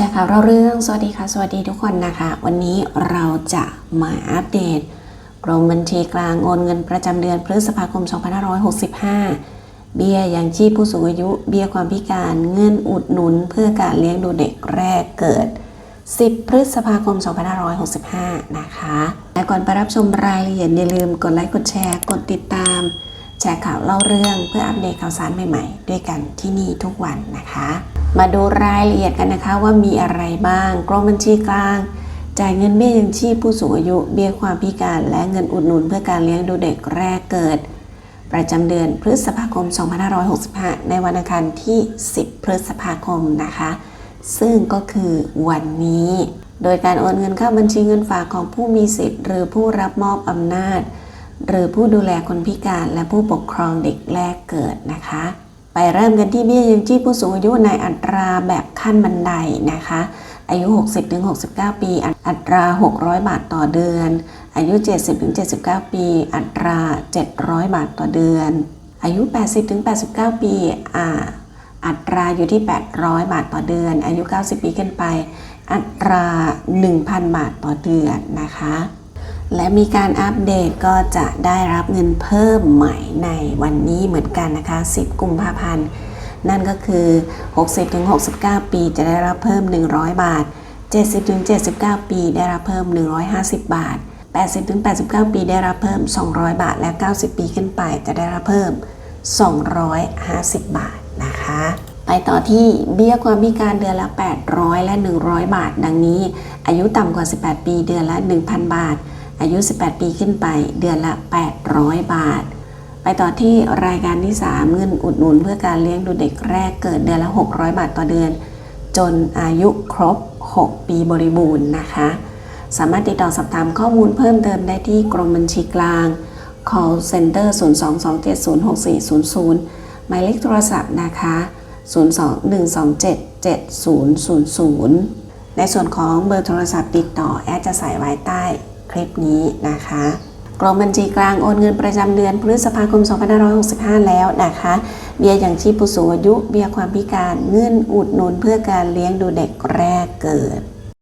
ชร์ข่าวเราเรื่องสวัสดีค่ะ สวัสดีทุกคนนะคะ วันนี้เราจะมาอัปเดตกรมบัญชีกลางโอนเงินประจำเดือนพฤษภาคม 2565 เบี้ยยังชีพผู้สูงอายุ เบี้ยความพิการเงินอุดหนุน เพื่อการเลี้ยงดูเด็กแรกเกิด 10 พฤษภาคม 2565 นะคะและก่อนไปรับชมรายละเอียดอย่าลืมกดไลค์กดแชร์กดติดตาม แชร์ข่าวเล่าเรื่องเพื่ออัปเดตข่าวสารใหม่ๆ ด้วยกันที่นี่ทุกวันนะคะ มาดูรายละเอียดกันนะคะว่ามีอะไรบ้างกรมบัญชีกลาง จ่ายเงินเบี้ยยังชีพผู้สูงอายุ เบี้ยความพิการ และเงินอุดหนุนเพื่อการเลี้ยงดูเด็กแรกเกิด ประจำเดือนพฤษภาคม 2565 ในวันอังคารที่ 10 พฤษภาคมนะคะ ซึ่งก็คือวันนี้ โดยการโอนเงินเข้าบัญชีเงินฝากของผู้มีสิทธิ์ หรือผู้รับมอบอำนาจ หรือผู้ดูแลคนพิการและผู้ปกครองเด็กแรกเกิดนะคะ ไปเริ่มกันที่เบี้ยยังชีพผู้สูงอายุในอัตราแบบขั้นบันไดนะคะ อายุ 60-69 ปี อัตรา 600 บาทต่อเดือน อายุ 70-79 ปี อัตรา 700 บาทต่อเดือน อายุ 80-89 ปีอ่าอัตราอยู่ที่ 800 บาทต่อเดือน อายุ 90 ปีขึ้นไป อัตรา 1,000 บาทต่อเดือนนะคะ และมีการอัปเดตก็จะได้รับเงินเพิ่มใหม่ในวันนี้เหมือนกันนะคะ 10 กุมภาพันธ์ นั่นก็คือ 60-69 ปีจะได้รับเพิ่ม 100 บาท 70-79 ปีได้รับเพิ่ม 150 บาท 80-89 ปีได้รับเพิ่ม 200 บาท และ 90 ปีขึ้นไปจะได้รับเพิ่ม 250 บาทนะคะ ไปต่อที่เบี้ยความพิการเดือนละ 800 และ 100 บาท ดังนี้ อายุต่ำกว่า 18 ปีเดือนละ 1,000 บาท อายุ 18 ปีขึ้นไปเดือนละ 800 บาท ไปต่อที่รายการที่ 3 เงินอุดหนุนเพื่อการเลี้ยงดูเด็กแรกเกิดเดือนละ 600 บาทต่อเดือน จนอายุครบ 6 ปีบริบูรณ์นะคะ สามารถติดต่อสอบถามข้อมูลเพิ่มเติมได้ที่กรมบัญชีกลาง call center 022706400 หมายเลขโทรศัพท์นะคะ 021277000 ในส่วนของเบอร์โทรศัพท์ติดต่อแอดจะใส่ไว้ใต้ คลิปนี้นะคะกรมบัญชีกลางโอนเงินประจำเดือนพฤษภาคม 2565 แล้วนะคะ เบี้ยอย่างชีพผู้สูงอายุ เบี้ยความพิการ เงื่อนอุดหนุนเพื่อการเลี้ยงดูเด็กแรกเกิด